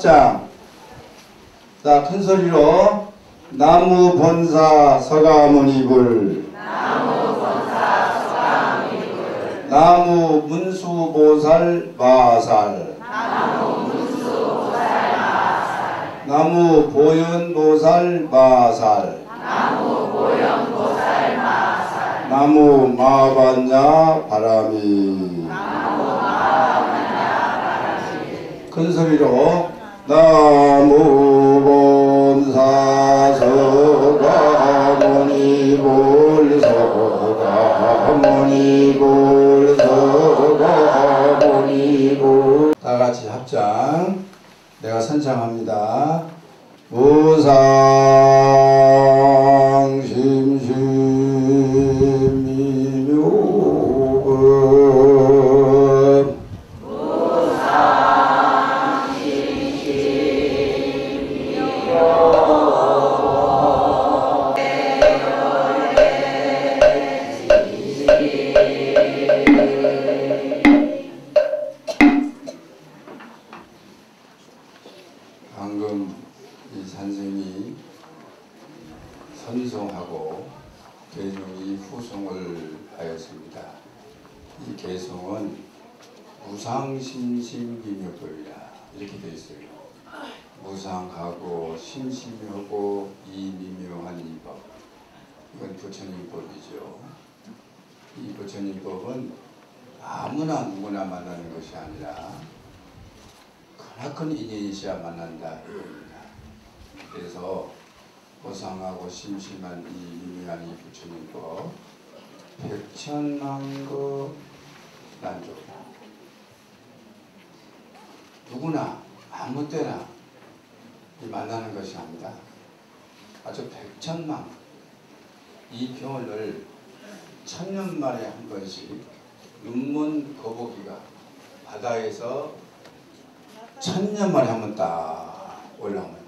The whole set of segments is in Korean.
합장. 자, 큰 소리로 나무 본사 서가모니불 나무 문수보살 마살. 나무 보현보살 마살. 나무 마반야 바람이. 큰 소리로 나무 본사 서가모니 볼서가모니 볼서가모니 볼다 같이 합장. 내가 선창합니다. 무상 선송하고 개종이 후송을 하였습니다. 이 개송은 무상심심미묘법이라 이렇게 되어 있어요. 무상하고 심심하고 이 미묘한 이 법. 이건 부처님 법이죠. 이 부처님 법은 아무나 누구나 만나는 것이 아니라 크나큰 인연이 있어야 만난다 이겁니다. 그래서 고상하고 심심한 이 미묘한 이 부처님법 백천만거 난조다. 누구나 아무 때나 이 만나는 것이 아니다. 아주 백천만 이 병을 천년 만에 한 번씩 눈먼 거북이가 바다에서 천년 만에 한 번딱 돼.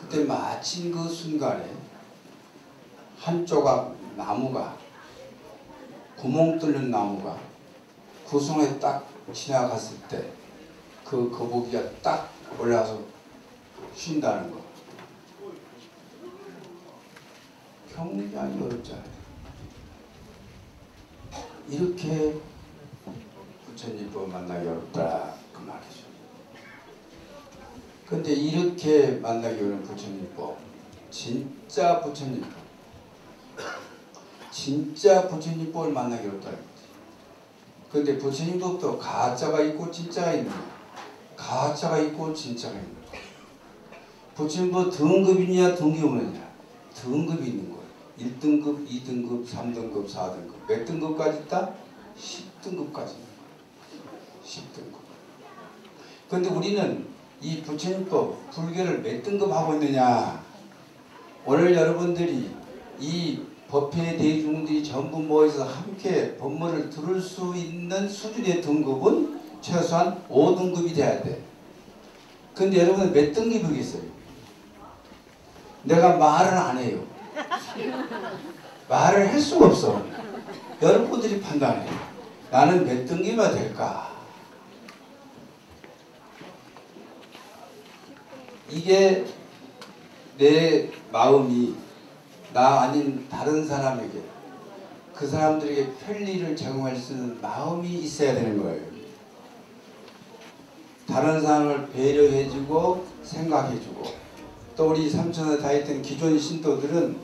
그때 마침 그 순간에 한 조각 나무가 구멍 뚫는 나무가 그 손에 딱 지나갔을 때 그 거북이가 딱 올라서 쉰다는 거. 굉장히 어렵잖아요. 이렇게 부처님법 만나기 어렵다 그 말이죠. 근데 이렇게 만나기 어려운 부처님법 진짜 부처님법 진짜 부처님법을 만나기 어렵다는 거지. 근데 부처님법도 가짜가 있고 진짜가 있는 거야. 가짜가 있고 진짜가 있는 거야. 부처님법 등급이냐 등급이 없느냐 등급이 있는 거야. 1등급, 2등급, 3등급, 4등급 몇 등급까지 있다? 10등급까지 있는 거야. 10등급. 근데 우리는 이 부처님법, 불교를 몇 등급 하고 있느냐? 오늘 여러분들이 이 법회 대중들이 전부 모여서 함께 법문을 들을 수 있는 수준의 등급은 최소한 5등급이 돼야 돼. 근데 여러분 몇 등급이겠어요? 내가 말을 안 해요. 말을 할 수가 없어. 여러분들이 판단해. 나는 몇 등급이나 될까? 이게 내 마음이 나 아닌 다른 사람에게 그 사람들에게 편리를 제공할 수 있는 마음이 있어야 되는 거예요. 다른 사람을 배려해주고 생각해주고 또 우리 삼천에 다했던 기존 신도들은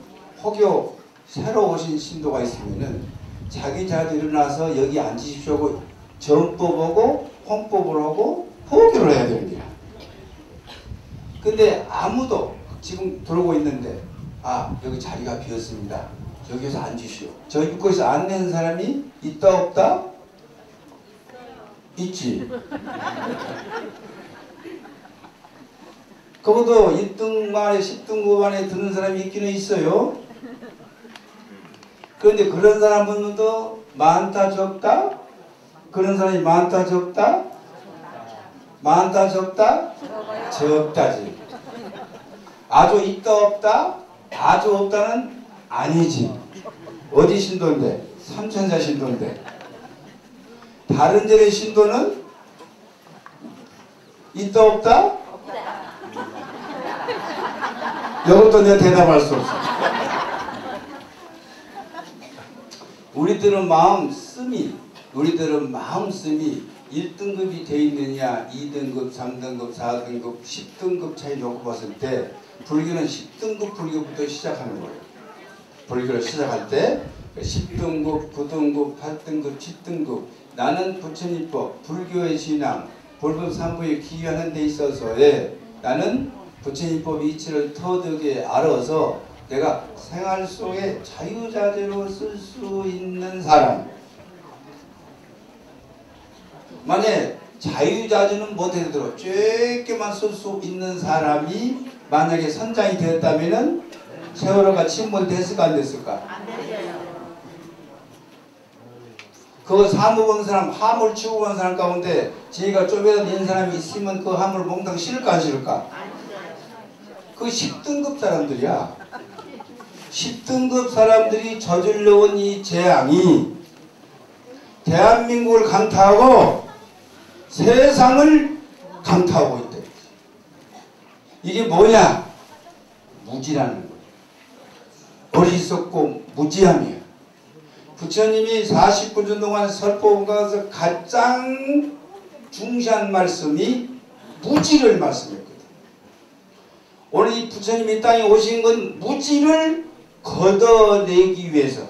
혹여 새로 오신 신도가 있으면은 자기 자리에 일어나서 여기 앉으십시오 하고 전법하고 홍법을 하고 포교를 해야 되는 거야. 근데 아무도 지금 들어오고 있는데 아 여기 자리가 비었습니다. 여기서 앉으시오. 저 입구에서 안 내는 사람이 있다 없다? 있지. 그것도 1등 만에 10등급 안에 드는 사람이 있기는 있어요. 그런데 그런 사람들도 많다 적다? 그런 사람이 많다 적다? 많다 적다? 적다지. 아주 있다 없다? 아주 없다는 아니지. 어디 신도인데? 삼천자 신도인데. 다른 절의 신도는 있다 없다? 이것도 내가 대답할 수 없어. 우리들은 마음 쓰미, 우리들은 마음 쓰미 1등급이 돼 있느냐, 2등급, 3등급, 4등급, 10등급 차이 놓고 봤을 때 불교는 10등급 불교부터 시작하는 거예요. 불교를 시작할 때 10등급, 9등급, 8등급, 10등급 나는 부처님법, 불교의 신앙, 볼법 3부에 기여하는 데 있어서의 나는 부처님법 이치를 터득에 알아서 내가 생활 속에 자유자재로 쓸 수 있는 사람 만약에 자유자재는 못해도 쬐게만 쓸 수 있는 사람이 만약에 선장이 되었다면 세월호가 침몰됐을까 안 됐을까? 안 되죠. 그 사무 본 사람, 화물 치고 간 사람 가운데 지가 쪼매서 낸 사람이 있으면 그 화물 몽땅 실을까 안 실을까? 그 10등급 사람들이야. 10등급 사람들이 저질러온 이 재앙이 대한민국을 강타하고 세상을 강타하고 있다. 이게 뭐냐? 무지라는 거예요. 어리석고 무지함이에요. 부처님이 49년 동안 설법가서 가장 중시한 말씀이 무지를 말씀했거든. 오늘 이 부처님이 땅에 오신 건 무지를 걷어내기 위해서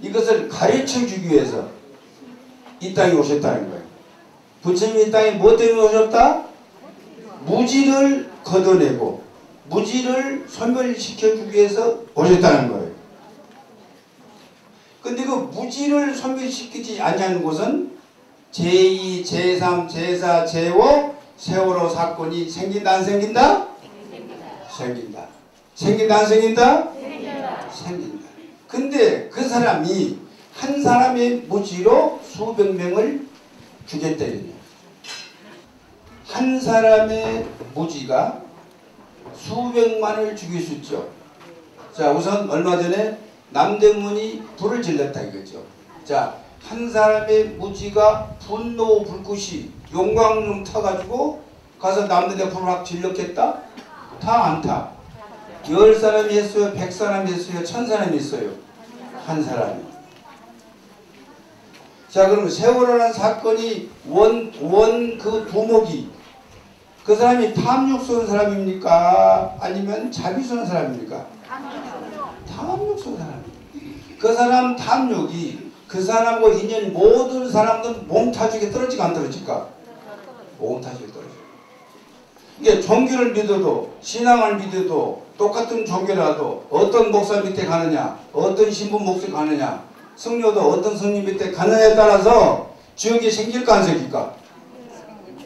이것을 가르쳐 주기 위해서 이 땅에 오셨다는 거예요. 부처님이 이 땅에 뭐 때문에 오셨다? 무지를 걷어내고 무지를 소멸시켜 주기 위해서 오셨다는 거예요. 근데 그 무지를 소멸시키지 아니하는 곳은 제2, 제3, 제4, 제5 세월호 사건이 생긴다 안 생긴다? 생긴다. 생긴다 안 생긴다? 생긴다. 근데 그 사람이 한 사람의 무지로 수백 명을 죽였다는 한 사람의 무지가 수백만을 죽일 수 있죠. 자, 우선 얼마 전에 남대문이 불을 질렀다 이거죠. 자, 한 사람의 무지가 분노 불꽃이 용광로 타가지고 가서 남들의 불을 확 질렀겠다? 타 안 타? 열 사람이 했어요? 백 사람이 했어요? 천 사람이 했어요? 한 사람이. 자, 그럼 세월호라는 사건이 원, 원 그 두목이 그 사람이 탐욕 쏘는 사람입니까? 아니면 자비 쏘는 사람입니까? 탐욕 쏘는 사람. 그 사람 탐욕이 그 사람과 인연이 모든 사람들 몸타죽에 떨어지가 안 떨어질까? 몸타죽에 떨어져. 이게 종교를 믿어도 신앙을 믿어도 똑같은 종교라도 어떤 목사 밑에 가느냐 어떤 신분 목에 가느냐 성녀도 어떤 성님 밑에 가느냐에 따라서 지역이 생길까 안 생길까?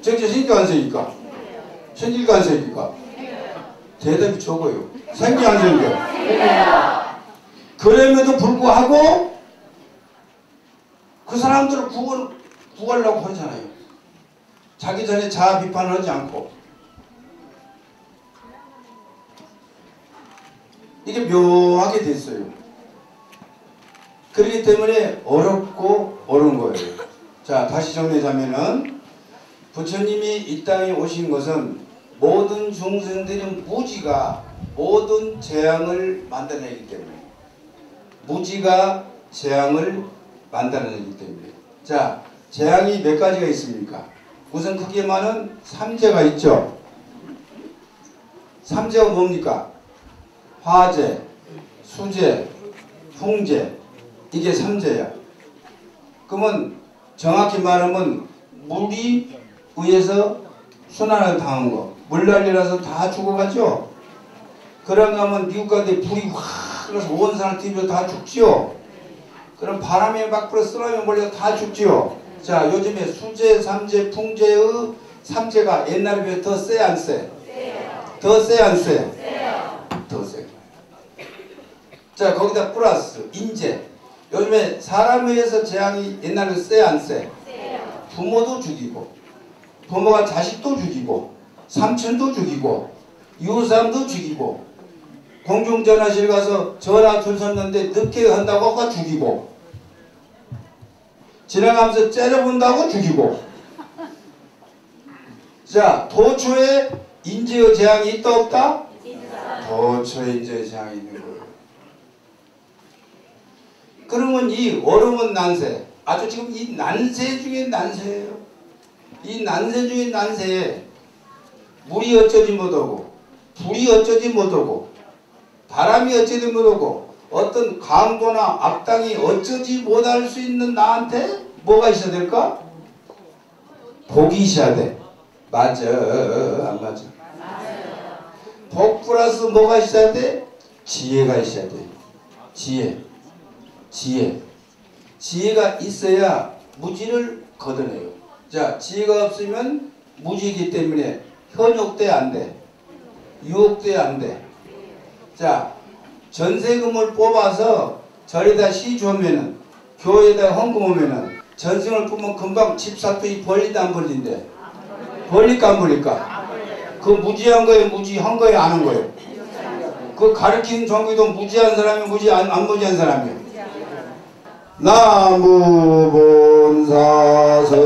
지역이 생길까 안 생길까? 생길까 안 생길까? 대답이 적어요. 생기 안 생겨? 그럼에도 불구하고 그 사람들을 구원, 구하려고 하잖아요. 자기 전에 자아 비판을 하지 않고. 이게 묘하게 됐어요. 그렇기 때문에 어렵고 어려운 거예요. 자, 다시 정리하자면은 부처님이 이 땅에 오신 것은 모든 중생들의 무지가 모든 재앙을 만들어내기 때문에 무지가 재앙을 만들어내기 때문에 자 재앙이 몇 가지가 있습니까? 우선 크게 말은 삼재가 있죠. 삼재가 뭡니까? 화재, 수재, 풍재 이게 삼재야. 그러면 정확히 말하면 물이 위에서 순환을 당한 거. 물난리라서 다 죽어가죠. 그런가 하면 미국 가운데 불이 확 그래서 온 사람 뒤로 다 죽지요. 그럼 바람이 막 불어 쓰러면 몰려 다 죽지요. 자 요즘에 수재, 삼재, 풍재의 삼재가 옛날에 비해 더 세 안 세? 더 세 안 세? 더 세. 자 거기다 플러스 인재. 요즘에 사람에 의해서 재앙이 옛날에 세 안 세? 부모도 죽이고 부모가 자식도 죽이고 삼촌도 죽이고 이웃사람도 죽이고 공중전화실 가서 전화 줄 섰는데 늦게 한다고 아까 죽이고 지나가면서 째려본다고 죽이고 자, 도초에 인재의 재앙이 있다 없다? 도초에 인재의 재앙이 있는 거예요. 그러면 이 얼음은 난세. 아주 지금 이 난세 중에 난세예요. 이 난세 중에 난세에 물이 어쩌지 못하고 불이 어쩌지 못하고 바람이 어쩌지 못하고 어떤 강도나 악당이 어쩌지 못할 수 있는 나한테 뭐가 있어야 될까? 복이 있어야 돼. 맞아. 안 맞아? 복 플러스 뭐가 있어야 돼? 지혜가 있어야 돼. 지혜. 지혜. 지혜가 있어야 무지를 걷어내요. 자, 지혜가 없으면 무지이기 때문에 현혹돼 안 돼. 유혹돼 안 돼. 자, 전세금을 뽑아서 절에다 시주면은 교회에다 헌금하면은 전생을 보면 금방 집사토이 벌리다 안 벌린대. 벌릴까 안 벌릴까? 그 무지한 거에 무지한 거에 아는 거예요. 그 가르치는 종교도 무지한 사람이 무지 안, 안 무지한 사람이에요. 나무 본사서가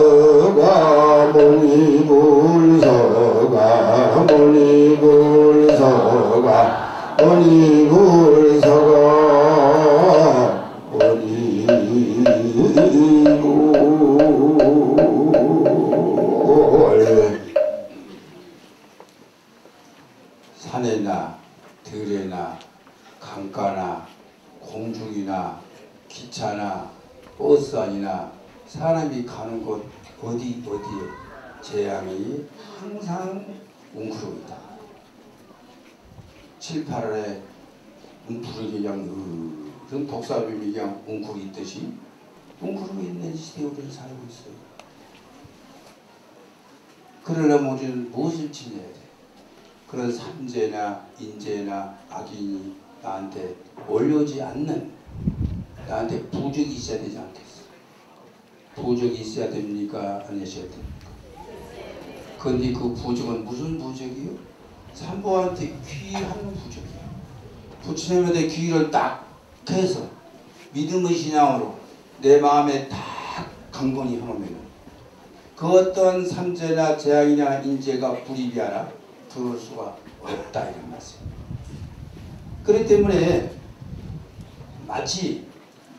무니불서가 무니불서가 무니불서가 무니불 산에나 들에나 강가나 공중이나 기차나 버스 안이나 사람이 가는 곳 어디 어디에 재앙이 항상 웅크립니다. 7, 8월에 웅크리기 그냥 그런 독사뱀이 그냥 웅크리 있듯이 웅크리고 있는 시대에 우리는 살고 있어요. 그러려면 우리는 무엇을 지내야 돼? 그런 삼재나 인재나 악인이 나한테 올려오지 않는 나한테 부적이 있어야 되지 않겠어? 부적이 있어야 됩니까? 안 있어야 됩니까? 근데 그 부적은 무슨 부적이요? 산보한테 귀한 부적이야. 부처님한테 귀를 딱 해서 믿음의 신앙으로 내 마음에 딱 강건히 해놓으면 그 어떤 삼재나 재앙이나 인재가 불입이하나 들어올 수가 없다 이런 말씀. 그렇기 때문에 마치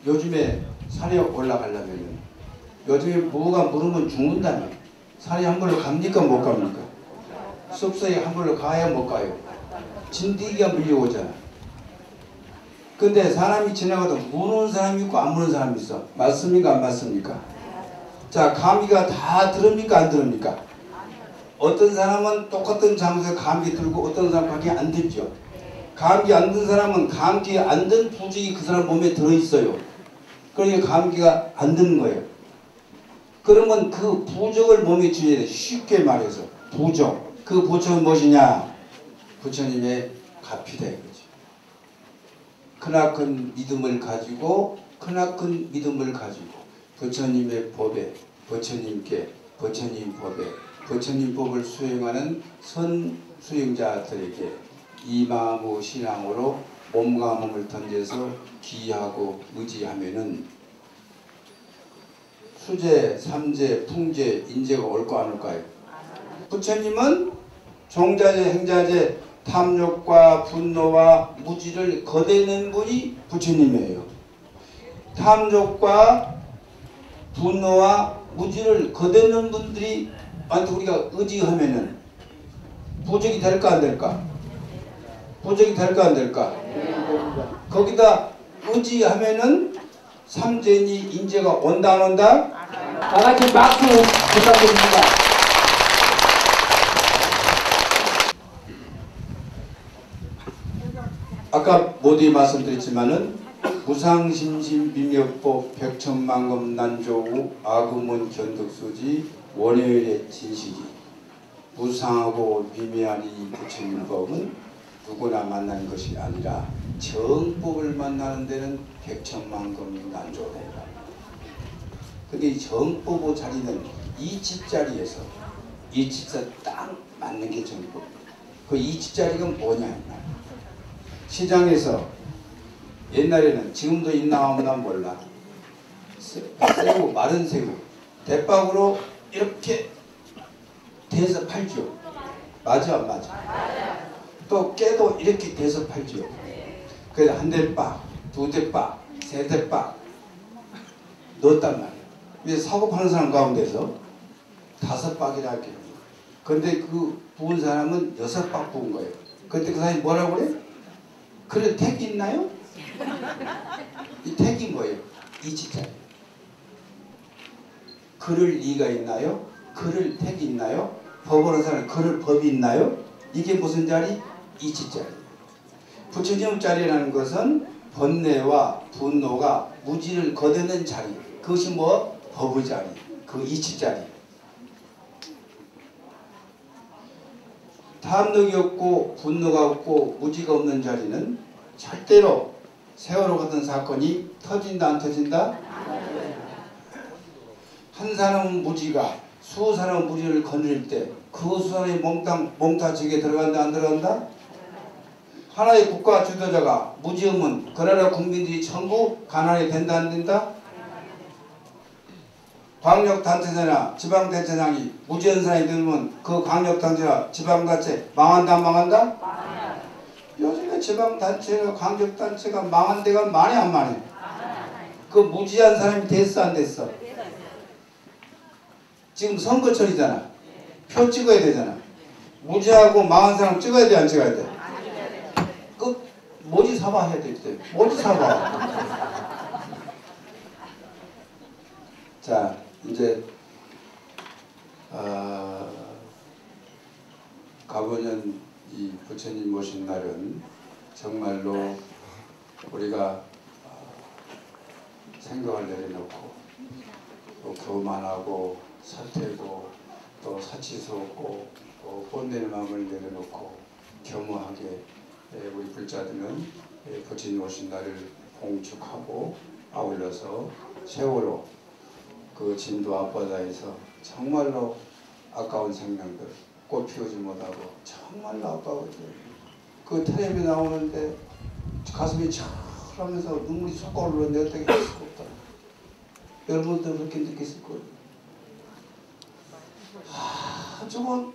요즘에 산에 올라가려면 요즘에 뭐가 물으면 죽는다면 산에 한 번로 갑니까 못 갑니까? 숲속에 한 번로 가야 못 가요. 진드기가 밀려오잖아. 근데 사람이 지나가도 무는 사람이 있고 안 무는 사람이 있어. 맞습니까 안 맞습니까? 자 감기가 다 들습니까 안 들습니까? 어떤 사람은 똑같은 장소에 감기 들고 어떤 사람 감기 안 들죠. 감기 안 든 사람은 감기 안 든 부적이 그 사람 몸에 들어있어요. 그러니까 감기가 안 드는 거예요. 그러면 그 부적을 몸에 주어야 돼. 쉽게 말해서 부적. 그 부적은 무엇이냐? 부처님의 가피다 이거죠. 크나큰 믿음을 가지고 크나큰 믿음을 가지고 부처님의 법에 부처님께 부처님 법에 부처님 법을 수행하는 선 수행자들에게 이 마음의 신앙으로 몸과 몸을 던져서 기하고 의지하면은 수재, 삼재, 풍재, 인재가 올까 안 올까요? 부처님은 종자재, 행자재, 탐욕과 분노와 무지를 거대는 분이 부처님이에요. 탐욕과 분노와 무지를 거대는 분들이 한테 우리가 의지하면은 부적이 될까 안 될까? 부적이 될까 안 될까? 거기다 의지하면은 삼재니 인재가 온다 안 온다? 다 같이 박수 부탁드립니다. 아까 모두 말씀드렸지만은 무상심심비묘법 백천만금 난조우 아금은 견득수지 원효일의 진실이 무상하고 미묘한 이 부처님 법은 누구나 만나는 것이 아니라 정법을 만나는 데는 백천만금 난조다. 근데 이 정법의 자리는 이치자리에서 이치자 딱 맞는 게 정법. 그 이치자리가 뭐냐? 이 말이야. 시장에서 옛날에는 지금도 있나 없나 몰라. 새- 새우 마른 새우 대박으로 이렇게 대 대서 팔죠. 맞아 안 맞아? 또 깨도 이렇게 대서 팔죠. 그래서 한 대 빡, 두 대 빡, 세 대 빡 넣었단 말이에요. 이제 사고 파는 사람 가운데서 다섯 박이라 할게요. 근데 그 부은 사람은 여섯 박 부은 거예요. 그때 그 사람이 뭐라고 그래? 그래 택이 있나요? 이 택이 뭐예요? 이치자예요. 그럴 리가 있나요? 그럴 택이 있나요? 법원의 사람 그럴 법이 있나요? 이게 무슨 자리? 이치자리예요. 부처님 자리라는 것은 번뇌와 분노가 무지를 거두는 자리. 그것이 뭐? 법의 자리. 그 이치 자리. 탐욕이 없고 분노가 없고 무지가 없는 자리는 절대로 세월호 같은 사건이 터진다 안 터진다? 한 사람은 무지가 수 사람은 무지를 거느릴 때그 수사람이 몽땅 몽타지게 들어간다 안 들어간다? 하나의 국가 주도자가 무지 없으면 그 나라 국민들이 전부 가난이 된다 안 된다? 광역단체장이나 지방단체장이 무지한 사람이 들면 그 광역단체나 지방단체 망한다 안 망한다? 요즘에 지방단체나 광역단체가 망한 데가 많이 안 많이? 그 무지한 사람이 됐어 안 됐어? 지금 선거철이잖아. 표 찍어야 되잖아. 무지하고 망한 사람 찍어야 돼 안 찍어야 돼? 그 모지 사바 해야 될 때. 모지 사바. 자 이제 어, 가보년 이 부처님 모신 날은 정말로 우리가 어, 생각을 내려놓고 또 교만하고 설태고 또 사치스럽고 또 꼰대는 마음을 내려놓고 겸허하게 예, 우리 불자들은 예, 부처님 오신 날을 봉축하고 아울러서 세월호 그 진도 앞바다에서 정말로 아까운 생명들 꽃 피우지 못하고 정말로 아까워져요. 그 텔레비 나오는데 가슴이 철하면서 눈물이 쏙 오르는데 어떻게 할 수가 없다. 여러분도 그렇게 느꼈을 거예요. 아, 저거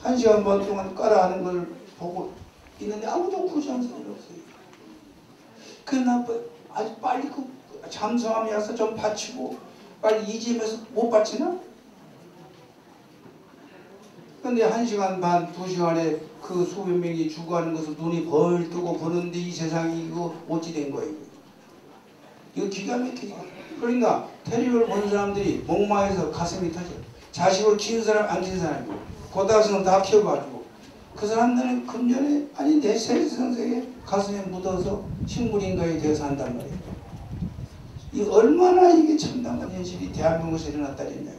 한 시간 반 동안 깔아하는 걸 보고 있는데 아무도 구시한 사람이 없어요. 그나 아주 빨리 그 잠수함이 와서 좀 받치고 빨리 이집에서 못 받치나? 근데 한 시간 반, 두 시간에 그 수백 명이 죽어가는 것을 눈이 벌 뜨고 보는데 이 세상이 이거 어찌 된 거예요? 이거 기가 막히지. 그러니까 텔레비를 본 사람들이 목마에서 가슴이 터져. 자식으로 키운 사람 안 키운 사람이고 고등학생은 다 키워가지고 그 사람들은 금년에 아니 내 세상에 가슴에 묻어서 식물인간이 되어 산단 말이에요. 이 얼마나 이게 참담한 현실이 대한민국에서 일어났다는 이야기죠.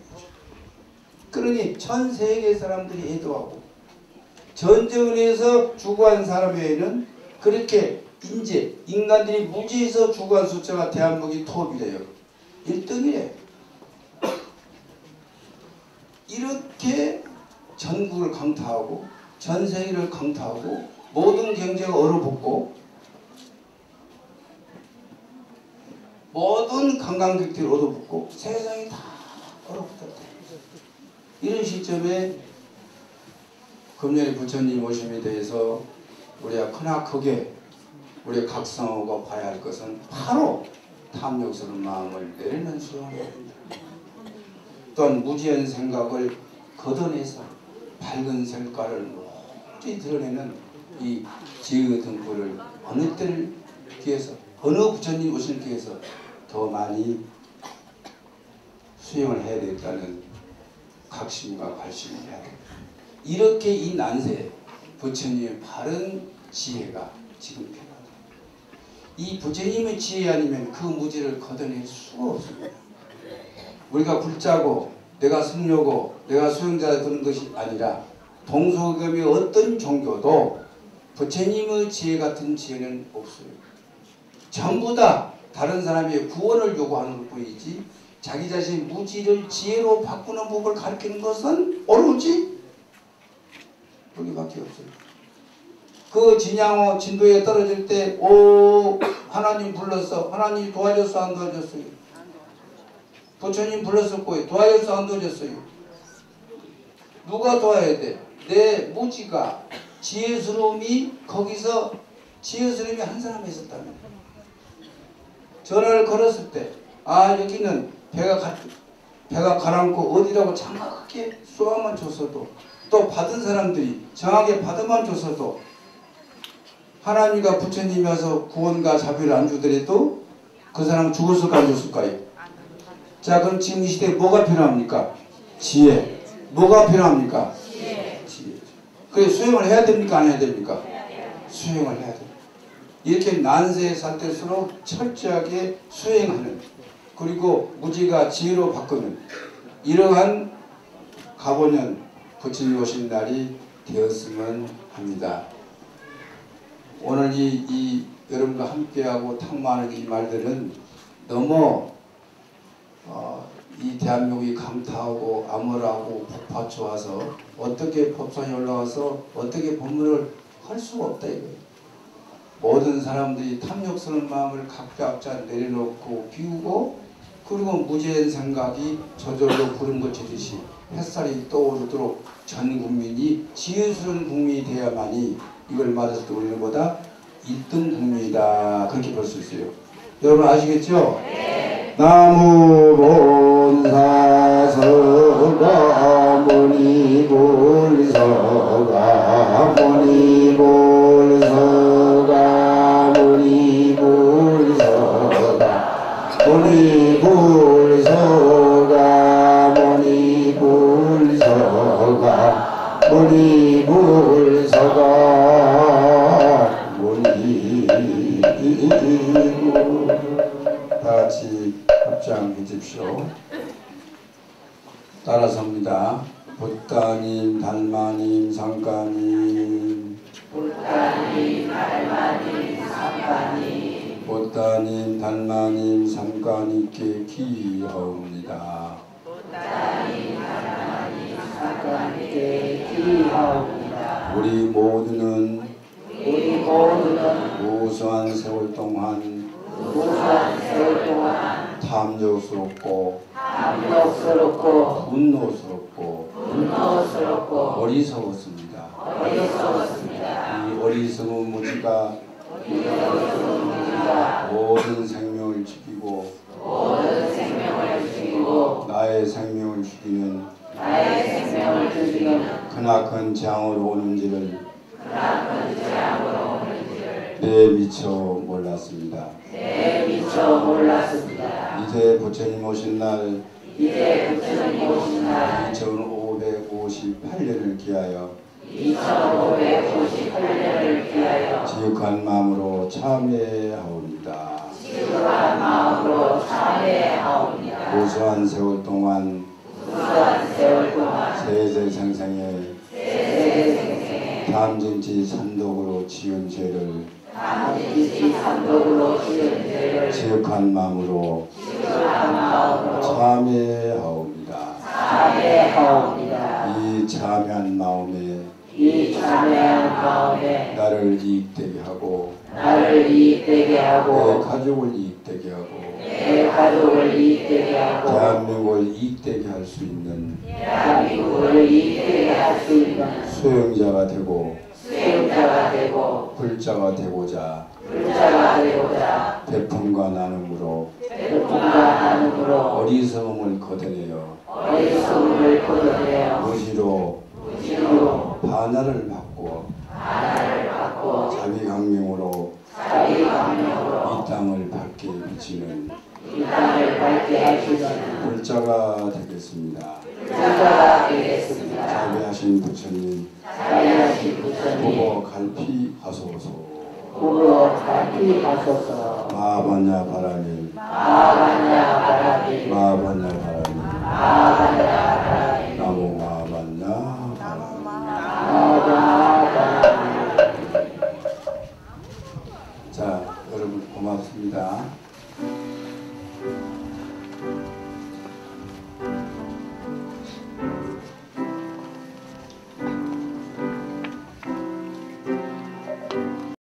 그러니 전 세계 사람들이 애도하고 전쟁을 해서 죽어간 사람 외에는 그렇게 인재, 인간들이 무지에서 죽어간 숫자가 대한민국이 톱이래요. 1등이래. 이렇게 전국을 강타하고 전 세계를 강타하고 모든 경제가 얼어붙고 모든 관광객들이 얻어붙고 세상이 다 얼어붙었다. 이런 시점에 금년에 부처님 오심에 대해서 우리가 크나크게 우리가 각성하고 봐야 할 것은 바로 탐욕스러운 마음을 내리는 수용해야 된다. 또한 무지한 생각을 걷어내서 밝은 색깔을 오직 드러내는 이 지의 등불을 어느 때를 기해서 어느 부처님 오실 기해서 더 많이 수용을 해야 되겠다는 각심과 발심을 해야 됩니다. 이렇게 이 난세에 부처님의 바른 지혜가 지금 필요하다. 이 부처님의 지혜 아니면 그 무지를 걷어낼 수가 없습니다. 우리가 불자고 내가 승려고 내가 수용자 되는 것이 아니라 동서금의 어떤 종교도 부처님의 지혜 같은 지혜는 없어요. 전부 다 다른 사람의 구원을 요구하는 것 뿐이지 자기 자신 무지를 지혜로 바꾸는 법을 가르치는 것은 오로지 여기밖에 없어요. 그 진양호 진도에 떨어질 때 오 하나님 불렀어 하나님 도와줬어 안 도와줬어요 부처님 불렀었고 도와줬어 안 도와줬어요 누가 도와야 돼? 내 무지가 지혜스러움이 거기서 지혜스러움이 한 사람이 있었다면 전화를 걸었을 때 아 여기는 배가 가, 배가 가라앉고 어디라고 정확하게 쏘아만 줬어도 또 받은 사람들이 정확하게 받아만 줬어도 하나님과 부처님이 와서 구원과 자비를 안 주더라도 그 사람은 죽었을까 안 죽었을까요? 자 그럼 지금 이 시대에 뭐가 필요합니까? 지혜. 뭐가 필요합니까? 그래 수행을 해야 됩니까? 안 해야 됩니까? 수행을 해야 돼. 이렇게 난세에 살 때일수록 철저하게 수행하는 그리고 무지가 지혜로 바꾸는 이러한 가보년 부처님 오신 날이 되었으면 합니다. 오늘 이, 이 여러분과 함께하고 탁마하는 이 말들은 너무 어, 이 대한민국이 감타하고 암울하고 폭파쳐 와서 어떻게 법상에 올라와서 어떻게 법문을 할 수가 없다 이거예요. 모든 사람들이 탐욕스러운 마음을 각자 내려놓고 비우고 그리고 무죄한 생각이 저절로 구름 거치듯이 햇살이 떠오르도록 전 국민이 지혜스러운 국민이 되어야만이 이걸 때 우리는 보다 1등 국민이다 그렇게 볼 수 있어요. 여러분 아시겠죠? 나무 본사서가 무니불서가 무니불서가 무니불서가 무니불서가 무니불서가 무니불서가 주십시오. 따라서입니다. 보따님, 달마님, 상가님. 보따님, 달마님, 상가님. 보따님, 달마님, 상가님께 기하옵니다. 하나님께 기하옵니다. 우리 모두는 우리 모두는 무수한 세월 동안 무수한 세월 동안 탐욕스럽고 감격스럽고 분노스럽고 분노스럽고 어리석었습니다. 어리석었습니다. 이 어리석은 무지가 모든 생명을 죽이고 모든 생명을 죽이고 나의 생명을 죽이는 나의 생명을 죽이는 크나큰 재앙으로 오는지를 내 미처 몰랐습니다. 내 미처 몰랐습니다. 이제 부처님 오신 날 이제 부처님 오신 날 2558년을 기하여 2558년을 기하여 지극한 마음으로 참회하옵니다. 지극한 마음으로 참회하옵니다. 무수한 세월 동안 무수한 세월 동안 세세 생생에 담진치 산독으로 지은 죄를 담진지 삼독으로 지은 죄를 지극한 마음으로 지극한 마음으로 참회하옵니다. 참회하옵니다. 이 참회한 마음에 이 참회한 마음에 나를 이익되게 하고 나를 이익되게 내 하고 가족을 이익되게 하고 내 가족을 이익되게 하고 대한민국을 이익되게 할 수 있는 대한민국을 이익되게 할 수 있는 수행자가 되고 수행자가 되고 불자가 되고자 불자가 되고자 배품과 나눔으로 배품과 나눔으로 어리석음을 걷어내어 어리석음을 걷어내어 무지로 무지로 반화를 바꾸어 하나를 받고 자비강명으로 자기 강령으로 이 땅을 밝게 비치는 이 땅을 밝게 하시는 불자가 되겠습니다. 불자가 되겠습니다. 자비하신 부처님 마반야 바라비 마바냐 바라밀 마반야